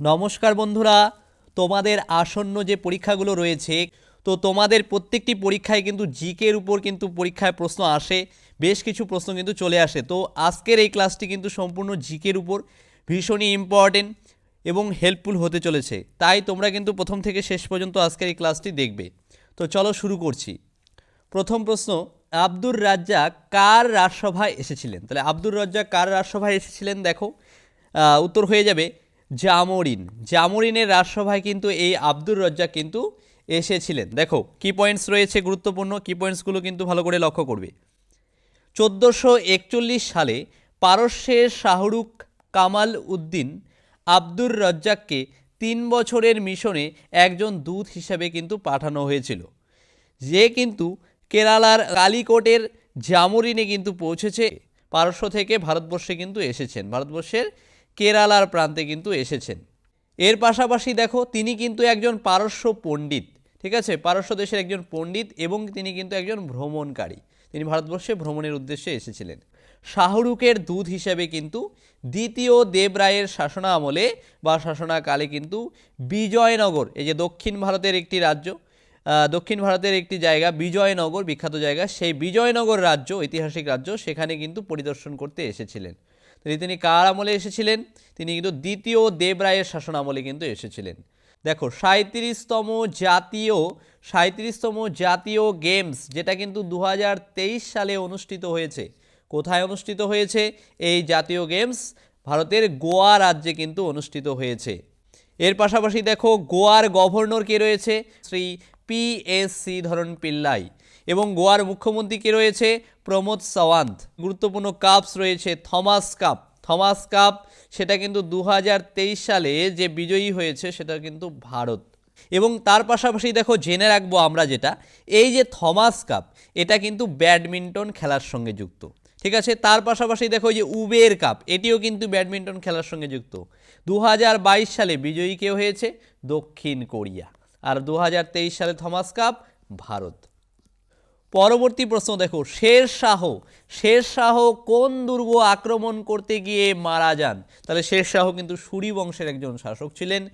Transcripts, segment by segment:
নমস্কার বন্ধুরা, তোমাদের আসন্ন যে পরীক্ষাগুলো রয়েছে, তো তোমাদের প্রত্যেকটি পরীক্ষায় কিন্তু জিকের উপর কিন্তু পরীক্ষায় প্রশ্ন আসে, বেশ কিছু প্রশ্ন কিন্তু চলে আসে। তো আজকের এই ক্লাসটি কিন্তু সম্পূর্ণ জিকের উপর ভীষণই ইম্পর্টেন্ট এবং হেল্পফুল হতে চলেছে। তাই তোমরা কিন্তু প্রথম থেকে শেষ পর্যন্ত আজকের এই ক্লাসটি দেখবে। তো চলো শুরু করছি। প্রথম প্রশ্ন, আব্দুর রাজ্জাক কার রাজসভায় এসেছিলেন? তাহলে আব্দুর রাজ্জাক কার রাজসভায় এসেছিলেন দেখো উত্তর হয়ে যাবে। জামরিন। জামরিনের রাজসভায় কিন্তু এই আব্দুর রাজ্জাক কিন্তু এসেছিলেন। দেখো, কি পয়েন্টস রয়েছে গুরুত্বপূর্ণ, কি পয়েন্টসগুলো কিন্তু ভালো করে লক্ষ্য করবে। চোদ্দোশো একচল্লিশ সালে পারস্যের শাহরুখ কামাল উদ্দিন আব্দুর রজ্জাককে তিন বছরের মিশনে একজন দূত হিসাবে কিন্তু পাঠানো হয়েছিল। যে কিন্তু কেরালার কালিকোটের জামরিনে কিন্তু পৌঁছেছে। পারস্য থেকে ভারতবর্ষে কিন্তু এসেছেন। ভারতবর্ষের কেরালার প্রান্তে কিন্তু এসেছেন। এর পাশাপাশি দেখো, তিনি কিন্তু একজন পারস্য পণ্ডিত, ঠিক আছে? পারস্য দেশের একজন পণ্ডিত এবং তিনি কিন্তু একজন ভ্রমণকারী। তিনি ভারতবর্ষে ভ্রমণের উদ্দেশ্যে এসেছিলেন। শাহরুখের দূত হিসেবে কিন্তু দ্বিতীয় দেবরায়ের শাসনা আমলে বা শাসনাকালে কিন্তু বিজয়নগর, এই যে দক্ষিণ ভারতের একটি রাজ্য দক্ষিণ ভারতের একটি জায়গা, বিজয়নগর, বিখ্যাত জায়গা, সেই বিজয়নগর রাজ্য, ঐতিহাসিক রাজ্য, সেখানে কিন্তু পরিদর্শন করতে এসেছিলেন। তিনি তিনি কার আমলে এসেছিলেন? তিনি কিন্তু দ্বিতীয় দেবরায়ের শাসন আমলে কিন্তু এসেছিলেন। দেখো সাঁত্রিশতম জাতীয় সাঁত্রিশতম জাতীয় গেমস, যেটা কিন্তু দু হাজার তেইশ সালে অনুষ্ঠিত হয়েছে। কোথায় অনুষ্ঠিত হয়েছে? এই জাতীয় গেমস ভারতের গোয়া রাজ্যে কিন্তু অনুষ্ঠিত হয়েছে। এর পাশাপাশি দেখো, গোয়ার গভর্নর কে রয়েছে? শ্রী পি এস শ্রীধরন পিল্লাই এবং গোয়ার মুখ্যমন্ত্রী কে রয়েছে? প্রমোদ সাওয়ান্ত। গুরুত্বপূর্ণ কাপস রয়েছে থমাস কাপ থমাস কাপ সেটা কিন্তু দু হাজার তেইশ সালে যে বিজয়ী হয়েছে, সেটা কিন্তু ভারত। এবং তার পাশাপাশি দেখো, জেনে রাখব আমরা যেটা, এই যে থমাস কাপ এটা কিন্তু ব্যাডমিন্টন খেলার সঙ্গে যুক্ত। ঠিক আছে? তার পাশাপাশি দেখো যে উবের কাপ এটিও কিন্তু ব্যাডমিন্টন খেলার সঙ্গে যুক্ত। দু হাজার বাইশ সালে বিজয়ী কে হয়েছে? দক্ষিণ কোরিয়া। আর দু হাজার তেইশ সালে থমাস কাপ ভারত। পরবর্তী প্রশ্ন দেখো, শের শাহ শের শাহ কোন দুর্গ আক্রমণ করতে গিয়ে মারা যান? তাহলে শের শাহ কিন্তু সুরি বংশের একজন শাসক ছিলেন।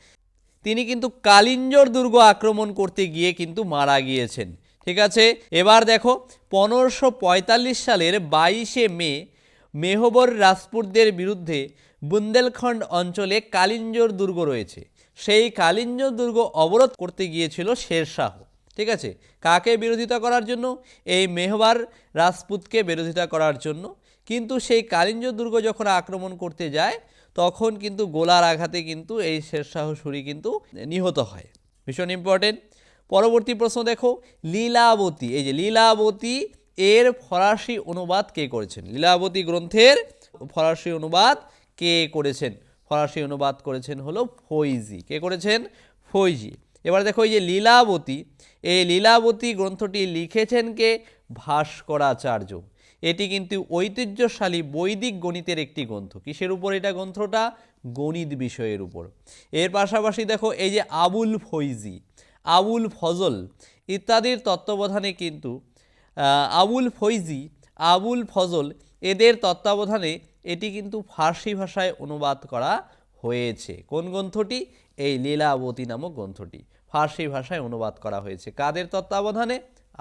তিনি কিন্তু কালিঞ্জর দুর্গ আক্রমণ করতে গিয়ে কিন্তু মারা গিয়েছেন। ঠিক আছে? এবার দেখো, পনেরোশো সালের বাইশে মে, মেহবর রাজপুতদের বিরুদ্ধে বুন্দেলখণ্ড অঞ্চলে কালিঞ্জর দুর্গ রয়েছে। সেই কালিঞ্জর দুর্গ অবরোধ করতে গিয়েছিল শেরশাহ ঠিক আছে? কাকে বিরোধিতা করার জন্য? এই মেহবার রাজপুতকে বিরোধিতা করার জন্য। কিন্তু সেই কালিঞ্জ দুর্গ যখন আক্রমণ করতে যায়, তখন কিন্তু গোলার আঘাতে কিন্তু এই শেরশাহ সুরি কিন্তু নিহত হয়। ভীষণ ইম্পর্টেন্ট পরবর্তী প্রশ্ন দেখো, লীলাবতী, এই যে লীলাবতী এর ফরাসি অনুবাদ কে করেছেন? লীলাবতী গ্রন্থের ফরাসি অনুবাদ কে করেছেন? ফরাসি অনুবাদ করেছেন হলো ফৈজি। কে করেছেন? ফৈজি। এবার দেখো এই যে লীলাবতী, এই লীলাবতী গ্রন্থটি লিখেছেন কে? ভাস্করাচার্য। এটি কিন্তু ঐতিহ্যশালী বৈদিক গণিতের একটি গ্রন্থ। কিসের উপর এটা গ্রন্থটা? গণিত বিষয়ের উপর। এর পাশাপাশি দেখো এই যে আবুল ফৈজি, আবুল ফজল ইত্যাদির তত্ত্বাবধানে কিন্তু আবুল ফৈজি, আবুল ফজল এদের তত্ত্বাবধানে এটি কিন্তু ফার্সি ভাষায় অনুবাদ করা হয়েছে। কোন গ্রন্থটি? এই লীলাবতী নামক গ্রন্থটি। ফার্সি ভাষায় অনুবাদ করা হয়েছে কাদের তত্ত্বাবধানে?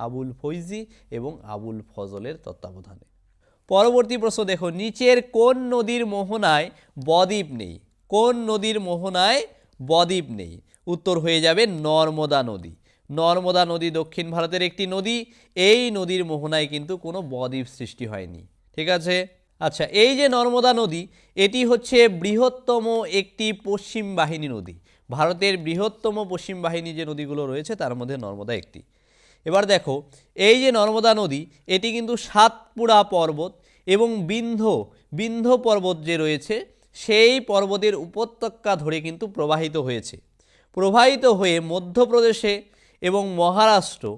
আবুল ফৈজি এবং আবুল ফজলের তত্ত্বাবধানে। পরবর্তী প্রশ্ন দেখো, নিচের কোন নদীর মোহনায় বদ্বীপ নেই? কোন নদীর মোহনায় বদ্বীপ নেই? উত্তর হয়ে যাবে নর্মদা নদী। নর্মদা নদী দক্ষিণ ভারতের একটি নদী। এই নদীর মোহনায় কিন্তু কোনো বদ্বীপ সৃষ্টি হয়নি। ঠিক আছে? আচ্ছা এই যে নর্মদা নদী, এটি হচ্ছে বৃহত্তম একটি পশ্চিম বাহিনী নদী। ভারতের বৃহত্তম পশ্চিম বাহিনী যে নদীগুলো রয়েছে, তার মধ্যে নর্মদা একটি। এবার দেখো, এই যে নর্মদা নদী, এটি কিন্তু সাতপুরা পর্বত এবং বিন্ধ্য বিন্ধ্য পর্বত যে রয়েছে, সেই পর্বতের উপত্যকা ধরে কিন্তু প্রবাহিত হয়েছে। প্রবাহিত হয়ে মধ্যপ্রদেশে এবং মহারাষ্ট্র,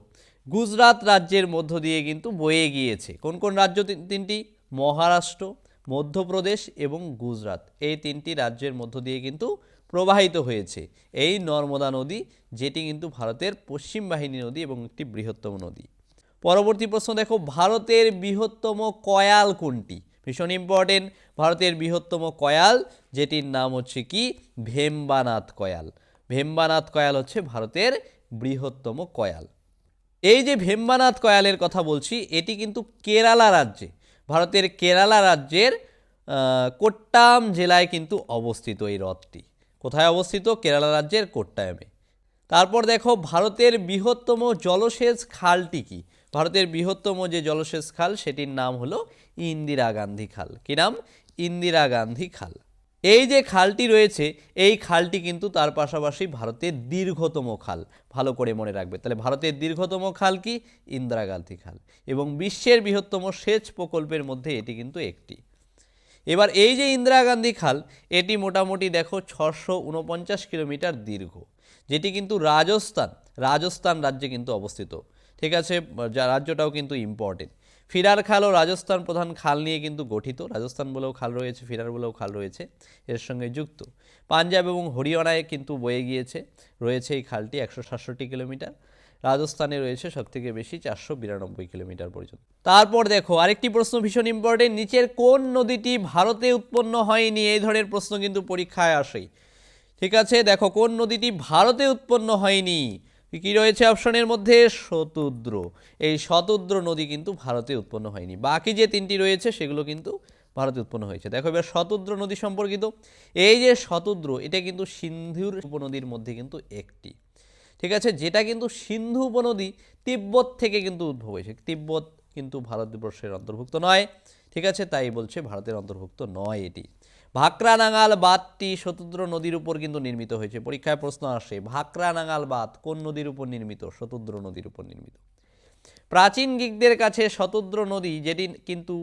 গুজরাট রাজ্যের মধ্য দিয়ে কিন্তু বয়ে গিয়েছে। কোন কোন রাজ্য তিন- তিনটি? মহারাষ্ট্র, মধ্যপ্রদেশ এবং গুজরাট এই তিনটি রাজ্যের মধ্য দিয়ে কিন্তু প্রবাহিত হয়েছে। এই নর্মদা নদী, যেটি কিন্তু ভারতের পশ্চিম বাহিনী নদী এবং একটি বৃহত্তম নদী। পরবর্তী প্রশ্ন, দেখো, ভারতের বৃহত্তম কয়াল কোনটি? ভীষণ ইম্পর্টেন্ট ভারতের বৃহত্তম কয়াল, যেটির নাম হচ্ছে কি? ভেম্বানাথ কয়াল। ভেম্বানাথ কয়াল হচ্ছে ভারতের বৃহত্তম কয়াল। এই যে ভেম্বানাথ কয়ালের কথা বলছি, এটি কিন্তু কেরালা রাজ্যে। ভারতের কেরালা রাজ্যের কোট্টায়াম জেলায় কিন্তু অবস্থিত এই হ্রদটি। কোথায় অবস্থিত? কেরালা রাজ্যের কোট্টায়ামে। তারপর দেখো, ভারতের বৃহত্তম জলসেচ খালটি কি? ভারতের বৃহত্তম যে জলসেচ খাল, সেটির নাম হলো ইন্দিরা গান্ধী খাল। কি নাম? ইন্দিরা গান্ধী খাল। এই যে খালটি রয়েছে, এই খালটি কিন্তু তার পাশাপাশি ভারতের দীর্ঘতম খাল। ভালো করে মনে রাখবে। তাহলে ভারতের দীর্ঘতম খাল কি? ইন্দিরা গান্ধী খাল। এবং বিশ্বের বৃহত্তম সেচ প্রকল্পের মধ্যে এটি কিন্তু একটি। এবার এই যে ইন্দিরা গান্ধী খাল, এটি মোটামুটি দেখো ছশো উনপঞ্চাশ কিলোমিটার দীর্ঘ, যেটি কিন্তু রাজস্থান রাজস্থান রাজ্যে কিন্তু অবস্থিত। ঠিক আছে? যা রাজ্যটাও কিন্তু ইম্পর্টেন্ট ফিরার খাল ও রাজস্থান প্রধান খাল নিয়ে কিন্তু গঠিত। রাজস্থান বলেও খাল রয়েছে, ফিরার বলেও খাল রয়েছে, এর সঙ্গে যুক্ত। পাঞ্জাব এবং হরিয়ানায় কিন্তু বয়ে গিয়েছে, রয়েছে এই খালটি একশো সাতষট্টি কিলোমিটার। রাজস্থানে রয়েছে সব থেকে বেশি চারশো বিরানব্বই কিলোমিটার পর্যন্ত। তারপর দেখো, আরেকটি প্রশ্ন ভীষণ ইম্পর্টেন্ট নিচের কোন নদীটি ভারতে উৎপন্ন হয়নি? এই ধরনের প্রশ্ন কিন্তু পরীক্ষায় আসেই। ঠিক আছে, দেখো, কোন নদীটি ভারতে উৎপন্ন হয়নি? কি রয়েছে অপশনের মধ্যে? শতুদ্র। এই শতুদ্র নদী কিন্তু ভারতে উৎপন্ন হয়নি। বাকি যে তিনটি রয়েছে, সেগুলো কিন্তু ভারতে উৎপন্ন হয়েছে। দেখো, এবার শতুদ্র নদী সম্পর্কিত। এই যে শতুদ্র, এটা কিন্তু সিন্ধুর উপনদীর মধ্যে কিন্তু একটি। ঠিক আছে? যেটা কিন্তু সিন্ধু উপনদী তিব্বত থেকে কিন্তু উদ্ভব হয়েছে। তিব্বত কিন্তু ভারতবর্ষের অন্তর্ভুক্ত নয়। ঠিক আছে? তাই বলছে ভারতের অন্তর্ভুক্ত নয় এটি। ভাকরা নাঙাল বাঁধটি শতুদ্র নদীর উপর কিন্তু নির্মিত হয়েছে। পরীক্ষায় প্রশ্ন আসে ভাকরা নাঙাল বাঁধ কোন নদীর উপর নির্মিত? শতুদ্র নদীর উপর নির্মিত। প্রাচীন গ্রিকদের কাছে শতদ্র নদী, যেটি কিন্তু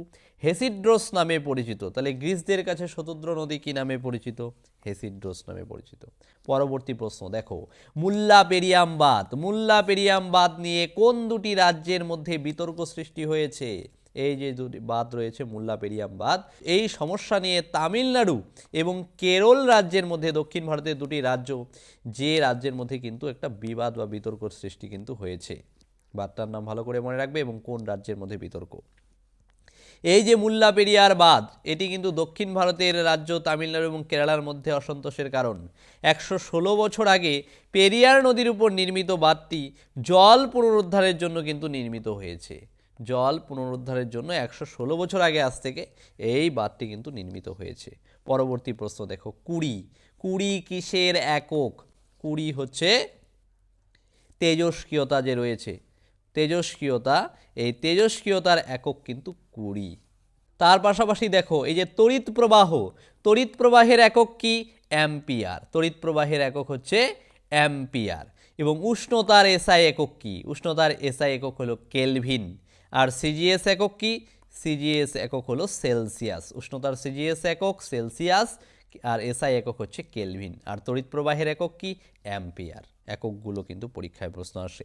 হেসিড্রোস নামে পরিচিত। তাহলে গ্রিসদের কাছে শতদ্র নদী কি নামে পরিচিত? হেসিড্রোস নামে পরিচিত। পরবর্তী প্রশ্ন, দেখো, মুল্লা পেরিয়াম বাঁধ। মুল্লা পেরিয়াম বাঁধ নিয়ে কোন দুটি রাজ্যের মধ্যে বিতর্ক সৃষ্টি হয়েছে? এই যে দুটি বাঁধ রয়েছে, মুল্লা পেরিয়াম বাঁধ, এই সমস্যা নিয়ে তামিলনাড়ু এবং কেরল রাজ্যের মধ্যে, দক্ষিণ ভারতের দুটি রাজ্য, যে রাজ্যের মধ্যে কিন্তু একটা বিবাদ বা বিতর্ক সৃষ্টি কিন্তু হয়েছে। বাদটার নাম ভালো করে মনে রাখবে এবং কোন রাজ্যের মধ্যে বিতর্ক। এই যে মুল্লা পেরিয়ার বাঁধ, এটি কিন্তু দক্ষিণ ভারতের রাজ্য তামিলনাড়ু এবং কেরালার মধ্যে অসন্তোষের কারণ। একশো ষোলো বছর আগে পেরিয়ার নদীর উপর নির্মিত বাঁধটি জল পুনরুদ্ধারের জন্য কিন্তু নির্মিত হয়েছে। জল পুনরুদ্ধারের জন্য একশো ষোলো বছর আগে আজ থেকে এই বাঁধটি কিন্তু নির্মিত হয়েছে। পরবর্তী প্রশ্ন, দেখো, কুড়ি। কুড়ি কিসের একক? কুড়ি হচ্ছে তেজস্ক্রিয়তা যে রয়েছে, তেজস্ক্রিয়তা, এই তেজস্ক্রিয়তার একক কিন্তু কুড়ি। তার পাশাপাশি দেখো, এই যে তড়িৎ প্রবাহ, তড়িৎ প্রবাহের একক কি? অ্যাম্পিয়ার। তড়িৎ প্রবাহের একক হচ্ছে অ্যাম্পিয়ার। এবং উষ্ণতার এসআই একক কি? উষ্ণতার এসআই একক হলো কেলভিন। আর সিজিএস একক কি? সিজিএস একক হলো সেলসিয়াস। উষ্ণতার সিজিএস একক, সেলসিয়াস, আর এসআই একক হচ্ছে কেলভিন। আর তড়িৎ প্রবাহের একক কি? অ্যাম্পিয়ার। এককগুলো কিন্তু পরীক্ষায় প্রশ্ন আসে।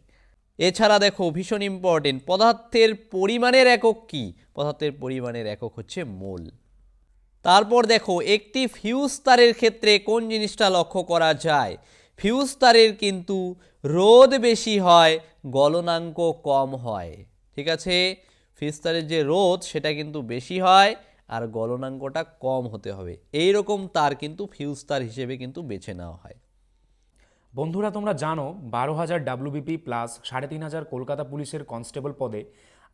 এছাড়া দেখো, ভীষণ ইম্পর্টেন্ট পদার্থের পরিমাণের একক কি? পদার্থের পরিমাণের একক হচ্ছে মোল। তারপর দেখো, একটি ফিউজ তারের ক্ষেত্রে কোন জিনিসটা লক্ষ্য করা যায়? ফিউজ তারের কিন্তু রোদ বেশি হয়, গলনাঙ্ক কম হয়। ঠিক আছে? ফিউজ তারের যে রোদ, সেটা কিন্তু বেশি হয় আর গলনাঙ্কটা কম হতে হবে। এই রকম তার কিন্তু ফিউজ তার হিসেবে কিন্তু বেছে নেওয়া হয়। বন্ধুরা, তোমরা জানো, বারো হাজার ডাব্লিউবিপি প্লাস সাড়ে তিন হাজার কলকাতা পুলিশের কনস্টেবল পদে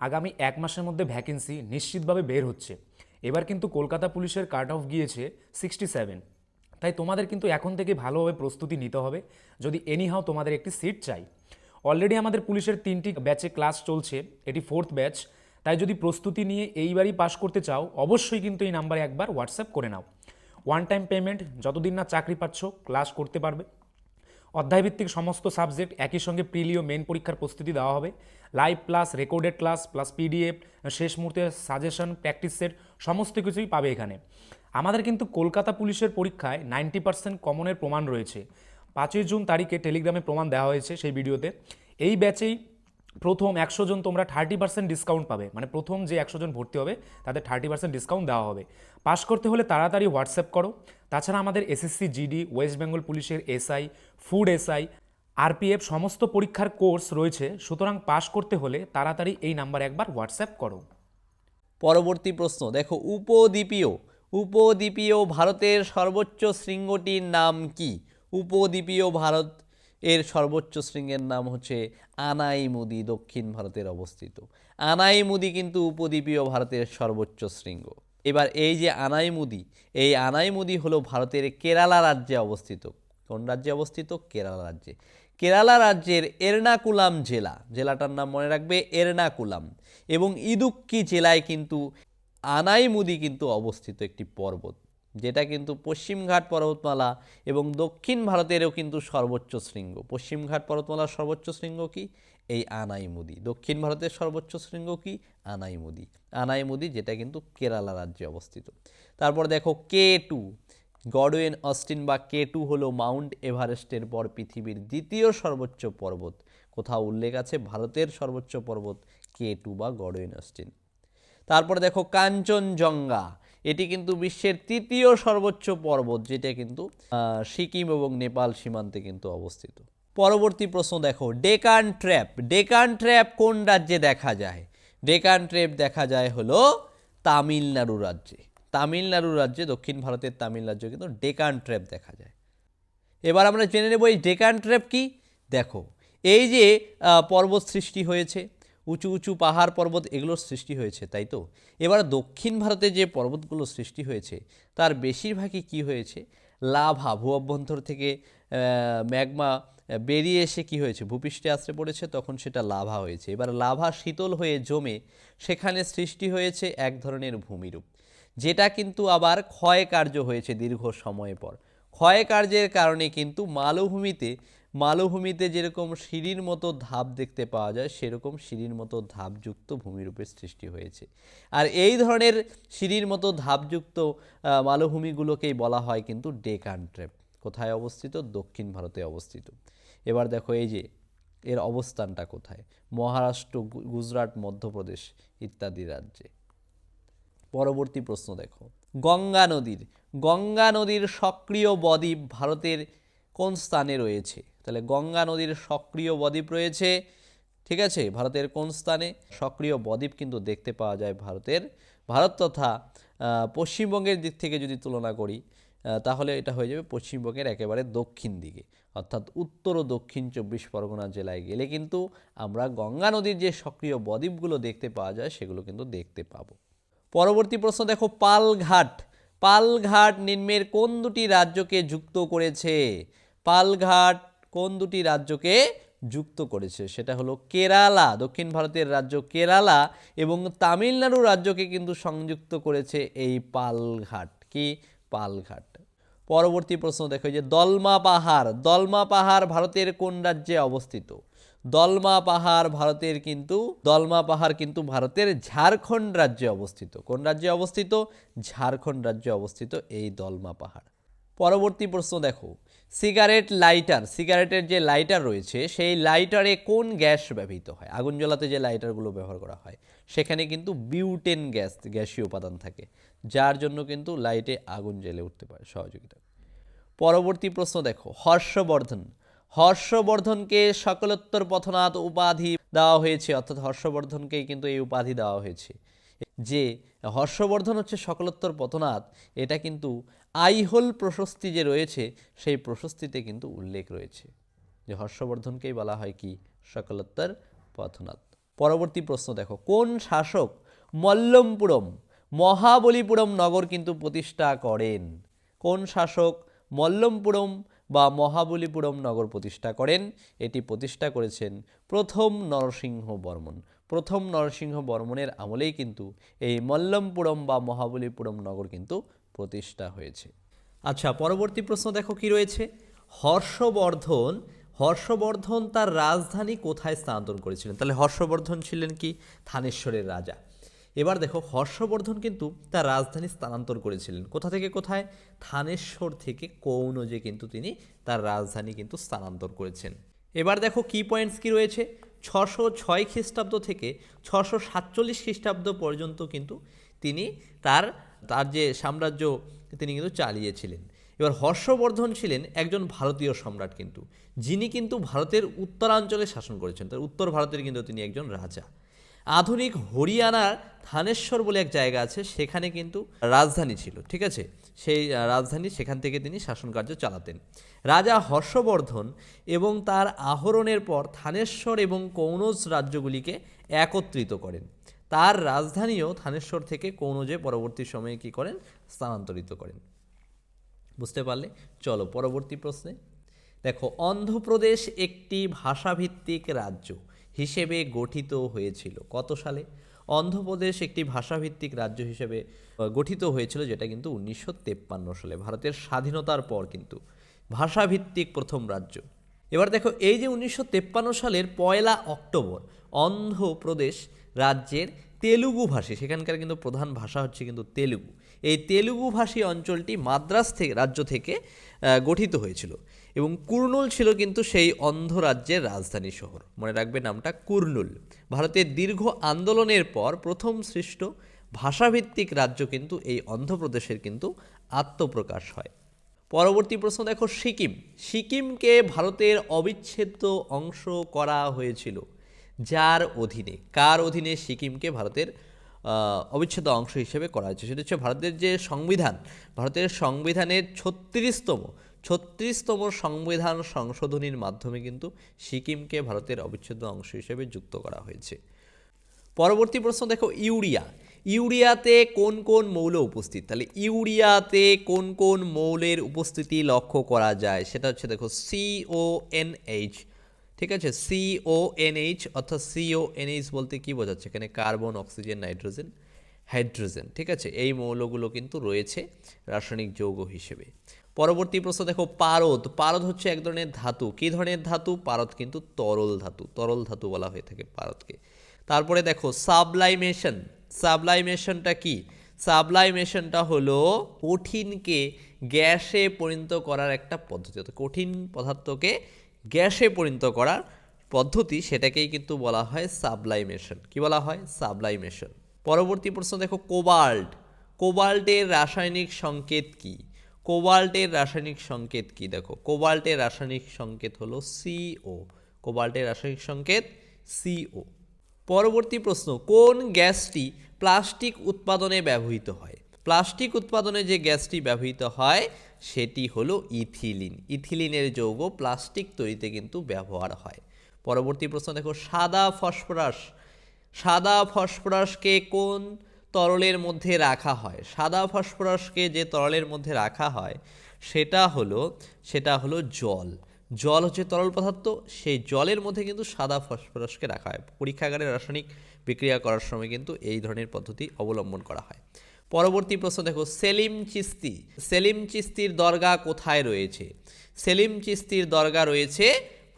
আগামী এক মাসের মধ্যে ভ্যাকেন্সি নিশ্চিতভাবে বের হচ্ছে। এবার কিন্তু কলকাতা পুলিশের কাট অফ গিয়েছে সিক্সটি সেভেন তাই তোমাদের কিন্তু এখন থেকে ভালোভাবে প্রস্তুতি নিতে হবে। যদি এনিহাও তোমাদের একটি সিট চাই অলরেডি আমাদের পুলিশের তিনটি ব্যাচে ক্লাস চলছে, এটি ফোর্থ ব্যাচ তাই যদি প্রস্তুতি নিয়ে এইবারই পাশ করতে চাও, অবশ্যই কিন্তু এই নাম্বারে একবার হোয়াটসঅ্যাপ করে নাও। ওয়ান টাইম পেমেন্ট যতদিন না চাকরি পাচ্ছ ক্লাস করতে পারবে। অধ্যায়ভিত্তিক সমস্ত সাবজেক্ট একই সঙ্গে প্রিলিও মেন পরীক্ষার প্রস্তুতি দেওয়া হবে। Live class recorded class plus PDF শেষ মুহূর্তে সাজেশন প্র্যাকটিস সেট সমস্ত কিছুই পাবে এখানে। আমাদের কিন্তু কলকাতা পুলিশের পরীক্ষায় নাইনটি পার্সেন্ট কমনের প্রমাণ রয়েছে। পাঁচই জুন তারিখে টেলিগ্রামে প্রমাণ দেওয়া হয়েছে সেই ভিডিওতে। এই ব্যাচেই প্রথম একশো জন তোমরা থার্টি পার্সেন্ট ডিসকাউন্ট পাবে। মানে প্রথম যে একশো জন ভর্তি হবে, তাদের থার্টি পার্সেন্ট ডিসকাউন্ট দেওয়া হবে। পাশ করতে হলে তাড়াতাড়ি হোয়াটসঅ্যাপ করো। তাছাড়া আমাদের এসএসসি, জিডি, ওয়েস্ট বেঙ্গল পুলিশের এসআই, ফুড এসআই, আরপিএফ সমস্ত পরীক্ষার কোর্স রয়েছে। সুতরাং পাশ করতে হলে তাড়াতাড়ি এই নাম্বার একবার হোয়াটসঅ্যাপ করো। পরবর্তী প্রশ্ন, দেখো উপদ্বীপীয়। উপদ্বীপীয় ভারতের সর্বোচ্চ শৃঙ্গটির নাম কি? উপদ্বীপীয় ভারত এর সর্বোচ্চ শৃঙ্গের নাম হচ্ছে আনাইমুদি, দক্ষিণ ভারতের অবস্থিত। আনাইমুদি কিন্তু উপদ্বীপীয় ভারতের সর্বোচ্চ শৃঙ্গ। এবার এই যে আনাইমুদি, এই আনাইমুদি হলো ভারতের কেরালা রাজ্যে অবস্থিত। কোন রাজ্যে অবস্থিত? কেরালা রাজ্যে। কেরালা রাজ্যের এর্নাকুলাম জেলা, জেলাটার নাম মনে রাখবে এর্নাকুলাম। এবং ইদুক্কি জেলায় কিন্তু আনাইমুদি কিন্তু অবস্থিত একটি পর্বত। যেটা কিন্তু পশ্চিমঘাট পর্বতমালা এবং দক্ষিণ ভারতেরও কিন্তু সর্বোচ্চ শৃঙ্গ। পশ্চিমঘাট পর্বতমালার সর্বোচ্চ শৃঙ্গ কি? এই আনাইমুদি। দক্ষিণ ভারতের সর্বোচ্চ শৃঙ্গ কি? আনাইমুদি। আনাইমুদি যেটা কিন্তু কেরালা রাজ্যে অবস্থিত। তারপর দেখো কে টু। গডওয়েন, অস্টিন বা কে টু হলো মাউন্ট এভারেস্টের পর পৃথিবীর দ্বিতীয় সর্বোচ্চ পর্বত। কোথাও উল্লেখ আছে ভারতের সর্বোচ্চ পর্বত কে টু বা গডওয়েন, অস্টিন। তারপর দেখো কাঞ্চনজঙ্ঘা। এটি কিন্তু বিশ্বের তৃতীয় সর্বোচ্চ পর্বত, যেটা কিন্তু সিকিম এবং নেপাল সীমান্তে কিন্তু অবস্থিত। পরবর্তী প্রশ্ন দেখো, ডেকান ট্র্যাপ। ডেকান ট্র্যাপ কোন রাজ্যে দেখা যায়? ডেকান ট্র্যাপ দেখা যায় হলো তামিলনাড়ু রাজ্যে। তামিলনাড়ু রাজ্যে, দক্ষিণ ভারতের তামিলনাড়ু কিন্তু ডেকান ট্র্যাপ দেখা যায়। এবার আমরা জেনে নেব এই ডেকান ট্র্যাপ কি? দেখো, এই যে পর্বত সৃষ্টি হয়েছে উঁচু উঁচু পাহাড় পর্বত এগুলোর সৃষ্টি হয়েছে, তাই তো? এবার দক্ষিণ ভারতে যে পর্বতগুলো সৃষ্টি হয়েছে, তার বেশিরভাগই কি হয়েছে? লাভা, ভূ অভ্যন্তর থেকে ম্যাগমা বেরিয়ে এসে কি হয়েছে? ভূপৃষ্ঠে আশ্রে পড়েছে, তখন সেটা লাভা হয়েছে। এবার লাভা শীতল হয়ে জমে, সেখানে সৃষ্টি হয়েছে এক ধরনের ভূমিরূপ, যেটা কিন্তু আবার ক্ষয় কার্য হয়েছে দীর্ঘ সময় পর। ক্ষয় কার্যের কারণে কিন্তু মালভূমিতে মালভূমিতে যেরকম সিঁড়ির মতো ধাপ দেখতে পাওয়া যায়, সেরকম সিঁড়ির মতো ধাপযুক্ত ভূমিরূপের সৃষ্টি হয়েছে। আর এই ধরনের সিঁড়ির মতো ধাপযুক্ত মালভূমিগুলোকেই বলা হয় কিন্তু ডেকান ট্র্যাপ। কোথায় অবস্থিত? দক্ষিণ ভারতে অবস্থিত। এবার দেখো এই যে, এর অবস্থানটা কোথায়? মহারাষ্ট্র গুজরাট, মধ্যপ্রদেশ ইত্যাদি রাজ্যে। পরবর্তী প্রশ্ন দেখো। গঙ্গা নদীর গঙ্গা নদীর সক্রিয় বদ্বীপ ভারতের কোন স্থানে রয়েছে? তাহলে গঙ্গা নদীর সক্রিয় বদ্বীপ রয়েছে, ঠিক আছে? ভারতের কোন স্থানে? সক্রিয় বদ্বীপ কিন্তু দেখতে পাওয়া যায় ভারতের। ভারত তথা পশ্চিমবঙ্গের দিক থেকে যদি তুলনা করি তাহলে এটা হয়ে যাবে পশ্চিমবঙ্গের একেবারে দক্ষিণ দিকে। অর্থাৎ উত্তর ও দক্ষিণ চব্বিশ পরগনা জেলায় গেলে কিন্তু আমরা গঙ্গা নদীর যে সক্রিয় বদ্বীপগুলো দেখতে পাওয়া যায়, সেগুলো কিন্তু দেখতে পাবো। পরবর্তী প্রশ্ন, দেখো পালঘাট। পালঘাট নিম্নের কোন দুটি রাজ্যকে যুক্ত করেছে? পালঘাট কোন দুটি রাজ্যকে যুক্ত করেছে? সেটা হলো কেরালা, দক্ষিণ ভারতের রাজ্য কেরালা এবং তামিলনাড়ু রাজ্যকে কিন্তু সংযুক্ত করেছে এই পালঘাট। কি? পালঘাট। পরবর্তী প্রশ্ন দেখো যে দলমা পাহাড় দলমা পাহাড় ভারতের কোন রাজ্যে অবস্থিত? দলমা পাহাড় ভারতের কিন্তু, দলমা পাহাড় কিন্তু ভারতের ঝাড়খণ্ড রাজ্যে অবস্থিত। কোন রাজ্যে অবস্থিত? ঝাড়খণ্ড রাজ্যে অবস্থিত এই দলমা পাহাড়। পরবর্তী প্রশ্ন দেখো সিগারেট লাইটার, সিগারেটের যে লাইটার রয়েছে, সেই লাইটারে কোন গ্যাস ব্যবহৃত হয়? আগুন জ্বলাতে যে লাইটারগুলো ব্যবহার করা হয়, সেখানে কিন্তু বিউটেন গ্যাস, গ্যাসীয় উপাদান থাকে, যার জন্য কিন্তু লাইটে আগুন জ্বেলে উঠতে পারে সহযোগিতা। পরবর্তী প্রশ্ন দেখো, হর্ষবর্ধন। হর্ষবর্ধনকে সকলোত্তর পথনাথ উপাধি দেওয়া হয়েছে, অর্থাৎ হর্ষবর্ধনকেই কিন্তু এই উপাধি দেওয়া হয়েছে। যে হর্ষবর্ধন হচ্ছে সকলোত্তর পথনাথ, এটা কিন্তু আইহোল প্রশস্তি যে রয়েছে, সেই প্রশস্তিতে কিন্তু উল্লেখ রয়েছে। যে হর্ষবর্ধনকেই বলা হয় কি? সকলোত্তর পথনাথ পরবর্তী প্রশ্ন দেখো, কোন শাসক মল্লমপুরম, মহাবলীপুরম নগর কিন্তু প্রতিষ্ঠা করেন? কোন শাসক মল্লমপুরম বা মহাবলীপুরম নগর প্রতিষ্ঠা করেন? এটি প্রতিষ্ঠা করেছেন প্রথম নরসিংহ বর্মন। প্রথম নরসিংহ বর্মনের আমলেই কিন্তু এই মল্লমপুরম বা মহাবলীপুরম নগর কিন্তু প্রতিষ্ঠা হয়েছে। আচ্ছা পরবর্তী প্রশ্ন দেখো কি রয়েছে? হর্ষবর্ধন হর্ষবর্ধন তার রাজধানী কোথায় স্থানান্তর করেছিলেন? তাহলে হর্ষবর্ধন ছিলেন কি? থানেশ্বরের রাজা। এবার দেখো, হর্ষবর্ধন কিন্তু তার রাজধানী স্থানান্তর করেছিলেন। কোথা থেকে কোথায়? থানেশ্বর থেকে কৌনজে কিন্তু তিনি তার রাজধানী কিন্তু স্থানান্তর করেছেন। এবার দেখো কি পয়েন্টস কি রয়েছে? ছশো ছয় খ্রিস্টাব্দ থেকে ছশো সাতচল্লিশ খ্রিস্টাব্দ পর্যন্ত কিন্তু তিনি তার তার যে সাম্রাজ্য, তিনি কিন্তু চালিয়েছিলেন। এবার হর্ষবর্ধন ছিলেন একজন ভারতীয় সম্রাট কিন্তু। যিনি কিন্তু ভারতের উত্তরাঞ্চলে শাসন করেছেন। তার উত্তর ভারতের কিন্তু তিনি একজন রাজা। আধুনিক হরিয়ানার থানেশ্বর বলে এক জায়গা আছে, সেখানে কিন্তু রাজধানী ছিল, ঠিক আছে? সেই রাজধানী, সেখান থেকে তিনি শাসন কার্য চালাতেন। রাজা হর্ষবর্ধন এবং তার আহরণের পর থানেশ্বর এবং কৌনজ রাজ্যগুলিকে একত্রিত করেন। তার রাজধানীও থানেশ্বর থেকে কৌনজে পরবর্তী সময়ে কি করেন? স্থানান্তরিত করেন। বুঝতে পারলে? চলো পরবর্তী প্রশ্নে। দেখো, অন্ধ্রপ্রদেশ একটি ভাষাভিত্তিক রাজ্য হিসেবে গঠিত হয়েছিল। কত সালে? অন্ধ্রপ্রদেশ একটি ভাষাভিত্তিক রাজ্য হিসেবে গঠিত হয়েছিল যেটা কিন্তু উনিশশো সালে, ভারতের স্বাধীনতার পর কিন্তু। ভাষাভিত্তিক প্রথম রাজ্য। এবার দেখো, এই যে উনিশশো সালের পয়লা অক্টোবর, অন্ধ্রপ্রদেশ রাজ্যের তেলুগু ভাষী, সেখানকার কিন্তু প্রধান ভাষা হচ্ছে কিন্তু তেলুগু। এই তেলুগু ভাষী অঞ্চলটি মাদ্রাস থেকে রাজ্য থেকে গঠিত হয়েছিল এবং কুর্নুল ছিল কিন্তু সেই অন্ধ রাজ্যের রাজধানী শহর। মনে রাখবে নামটা কুর্নুল। ভারতের দীর্ঘ আন্দোলনের পর প্রথম সৃষ্ট ভাষাভিত্তিক রাজ্য কিন্তু এই অন্ধ্রপ্রদেশের কিন্তু আত্মপ্রকাশ হয়। পরবর্তী প্রশ্ন, দেখো সিকিম। সিকিমকে ভারতের অবিচ্ছেদ্য অংশ করা হয়েছিল। যার অধীনে, কার অধীনে সিকিমকে ভারতের অবিচ্ছেদ্য অংশ হিসেবে করা হয়েছে? সেটা হচ্ছে ভারতের যে সংবিধান, ভারতের সংবিধানের ছত্রিশতম ছত্রিশতম সংবিধান সংশোধনীর মাধ্যমে কিন্তু সিকিমকে ভারতের অবিচ্ছেদ্য অংশ হিসেবে যুক্ত করা হয়েছে। পরবর্তী প্রশ্ন, দেখো, ইউরিয়া। ইউরিয়াতে কোন কোন মৌল উপস্থিত? তাহলে ইউরিয়াতে কোন কোন মৌলের উপস্থিতি লক্ষ্য করা যায়? সেটা হচ্ছে, দেখো সিওএনএইচ ঠিক আছে? সিওএনএইচ অর্থাৎ সিওএনএইচ বলতে কি বোঝাচ্ছে? এখানে কার্বন, অক্সিজেন, নাইট্রোজেন, হাইড্রোজেন, ঠিক আছে? এই মৌলগুলো কিন্তু রয়েছে রাসায়নিক যৌগ হিসেবে। পরবর্তী প্রশ্ন, দেখো, পারদ। পারদ হচ্ছে এক ধরনের ধাতু। কী ধরনের ধাতু? পারদ কিন্তু তরল ধাতু। তরল ধাতু বলা হয়ে থাকে পারদকে। তারপরে দেখো, সাবলাইমেশন। সাবলাইমেশনটা কি? সাবলাইমেশনটা হলো কঠিনকে গ্যাসে পরিণত করার একটা পদ্ধতি। কঠিন পদার্থকে গ্যাসে পরিণত করার পদ্ধতি সেটাকেই কিন্তু বলা হয় সাবলাইমেশন। কি বলা হয়? সাবলাইমেশন। পরবর্তী প্রশ্ন দেখো, কোবাল্ট। কোবাল্টের রাসায়নিক সংকেত কি? কোবাল্টের রাসায়নিক সংকেত কি? দেখো, কোবাল্টের রাসায়নিক সংকেত হলো সিও কোবাল্টের রাসায়নিক সংকেত সিও পরবর্তী প্রশ্ন, কোন গ্যাসটি প্লাস্টিক উৎপাদনে ব্যবহৃত হয়? প্লাস্টিক উৎপাদনে যে গ্যাসটি ব্যবহৃত হয় সেটি হলো ইথিলিন। ইথিলিনের যৌগ প্লাস্টিক তৈরিতে কিন্তু ব্যবহার হয়। পরবর্তী প্রশ্ন, দেখো, সাদা ফসফরাস। সাদা ফসফরাসকে কোন তরলের মধ্যে রাখা হয়? সাদা ফসফরাসকে যে তরলের মধ্যে রাখা হয়, সেটা হলো সেটা হলো জল। জল হচ্ছে তরল পদার্থ, সেই জলের মধ্যে কিন্তু সাদা ফসফরাসকে রাখা হয়। পরীক্ষাগারে রাসায়নিক বিক্রিয়া করার সময় কিন্তু এই ধরনের পদ্ধতি অবলম্বন করা হয়। পরবর্তী প্রশ্ন দেখো, সেলিম চিস্তি, সেলিম চিস্তির দরগা কোথায় রয়েছে? সেলিম চিস্তির দরগা রয়েছে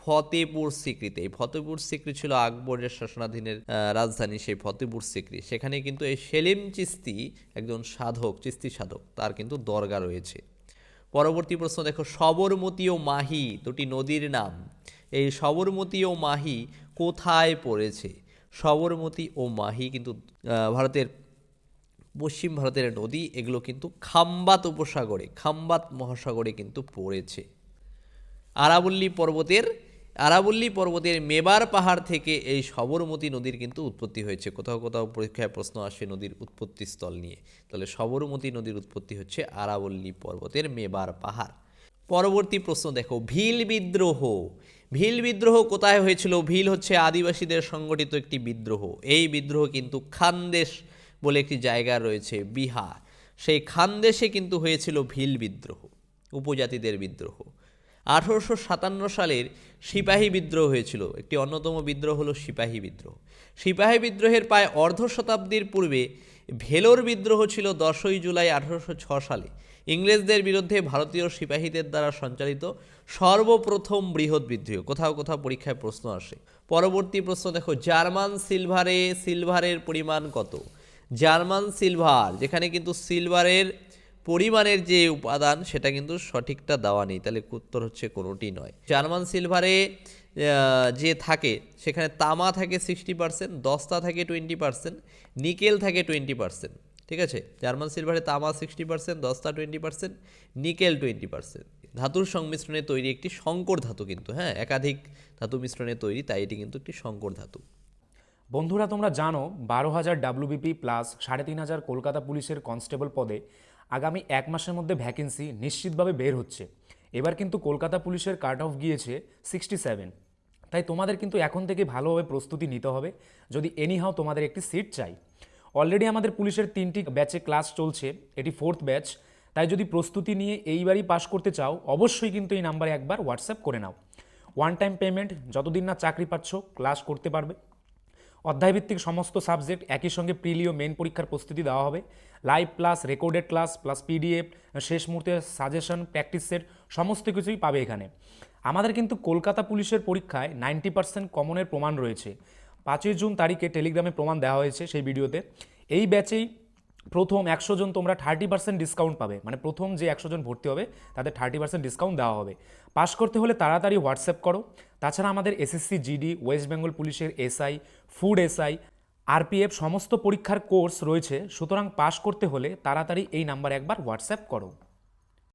ফতেপুর সিক্রিতে। এই ফতেপুর সিক্রি ছিল আকবরের শাসনাধীনের রাজধানী, সেই ফতেপুর সিক্রি। সেখানে কিন্তু এই সেলিম চিস্তি একজন সাধক, চিস্তি সাধক, তার কিন্তু দরগা রয়েছে। পরবর্তী প্রশ্ন দেখো, সবরমতী ও মাহি দুটি নদীর নাম। এই সবরমতী ও মাহি কোথায় পড়েছে? সবরমতী ও মাহি কিন্তু ভারতের পশ্চিম ভারতের নদী, এগুলো কিন্তু খাম্বাত উপসাগরে, খাম্বাত মহাসাগরে কিন্তু পড়েছে। আরাবল্লী পর্বতের আরাবল্লী পর্বতের মেবার পাহাড় থেকে এই সবরমতী নদীর কিন্তু উৎপত্তি হয়েছে। কোথাও কোথাও পরীক্ষায় প্রশ্ন আসে নদীর উৎপত্তি স্থল নিয়ে। তাহলে সবরমতী নদীর উৎপত্তি হচ্ছে আরাবল্লী পর্বতের মেবার পাহাড়। পরবর্তী প্রশ্ন দেখো, ভিল বিদ্রোহ। ভিল বিদ্রোহ কোথায় হয়েছিল? ভিল হচ্ছে আদিবাসীদের সংগঠিত একটি বিদ্রোহ। এই বিদ্রোহ কিন্তু খানদেশ বলে একটি জায়গা রয়েছে বিহার। সেই খানদেশে কিন্তু হয়েছিল ভিল বিদ্রোহ, উপজাতিদের বিদ্রোহ। আঠারোশো সাতান্ন সালের সিপাহী বিদ্রোহ হয়েছিল। একটি অন্যতম বিদ্রোহ হলো সিপাহী বিদ্রোহ। সিপাহী বিদ্রোহের প্রায় অর্ধ শতাব্দীর পূর্বে ভেলোর বিদ্রোহ ছিল দশই জুলাই আঠারোশো সালে। ইংরেজদের বিরুদ্ধে ভারতীয় সিপাহীদের দ্বারা সঞ্চালিত সর্বপ্রথম বৃহৎ বিদ্রোহ। কোথাও কোথাও পরীক্ষায় প্রশ্ন আসে। পরবর্তী প্রশ্ন দেখো, জার্মান সিলভারে, সিলভারের পরিমাণ কত? জার্মান সিলভার, যেখানে কিন্তু সিলভারের পরিমাণের যে উপাদান, সেটা কিন্তু সঠিকটা দেওয়া নেই। তাহলে উত্তর হচ্ছে কোনোটি নয়। জার্মান সিলভারে যে থাকে, সেখানে তামা থাকে সিক্সটি পার্সেন্ট দস্তা থাকে টোয়েন্টি পার্সেন্ট নিকেল থাকে টোয়েন্টি পার্সেন্ট ঠিক আছে? জার্মান সিলভারে তামা সিক্সটি পার্সেন্ট দস্তা twenty percent nickel twenty percent ধাতুর সংমিশ্রণে তৈরি একটি সংকর ধাতু কিন্তু হ্যাঁ? একাধিক ধাতু মিশ্রণে তৈরি, তাই এটি কিন্তু একটি সংকর ধাতু। বন্ধুরা, তোমরা জানো বারো হাজার ডাব্লিউবিপি প্লাস সাড়ে তিন হাজার কলকাতা পুলিশের কনস্টেবল পদে আগামী এক মাসের মধ্যে ভ্যাকেন্সি নিশ্চিতভাবে বের হচ্ছে। এবার কিন্তু কলকাতা পুলিশের কাট অফ গিয়েছে সিক্সটি সেভেন। তাই তোমাদের কিন্তু এখন থেকে ভালোভাবে প্রস্তুতি নিতে হবে। যদি এনিহাও তোমাদের একটি সিট চাই। অলরেডি আমাদের পুলিশের তিনটি ব্যাচে ক্লাস চলছে, এটি ফোর্থ ব্যাচ তাই যদি প্রস্তুতি নিয়ে এইবারই পাশ করতে চাও, অবশ্যই কিন্তু এই নাম্বারে একবার হোয়াটসঅ্যাপ করে নাও। ওয়ান টাইম পেমেন্ট যতদিন না চাকরি পাচ্ছ ক্লাস করতে পারবে। অধ্যায়ভিত্তিক সমস্ত সাবজেক্ট একই সঙ্গে প্রিলিও মেন পরীক্ষার প্রস্তুতি দেওয়া হবে। Live class, recorded class, plus PDF, শেষ মুহূর্তে সাজেশন, প্র্যাকটিস সেট, সমস্ত কিছুই পাবে এখানে। আমাদের কিন্তু কলকাতা পুলিশের পরীক্ষায় নাইনটি পার্সেন্ট কমনের প্রমাণ রয়েছে। পাঁচই জুন তারিখে টেলিগ্রামে প্রমাণ দেওয়া হয়েছে সেই ভিডিওতে। এই ব্যাচেই প্রথম একশো জন তোমরা থার্টি পার্সেন্ট ডিসকাউন্ট পাবে। মানে প্রথম যে একশো জন ভর্তি হবে, তাদের থার্টি পার্সেন্ট ডিসকাউন্ট দেওয়া হবে। পাস করতে হলে তাড়াতাড়ি হোয়াটসঅ্যাপ করো। তাছাড়া আমাদের এসএসসি, জিডি, ওয়েস্ট বেঙ্গল পুলিশের এসআই ফুড এসআই, আরপিএফ সমস্ত পরীক্ষার কোর্স রয়েছে, সুতরাং পাশ করতে হলে তাড়াতাড়ি এই নাম্বারে একবার হোয়াটসঅ্যাপ করো।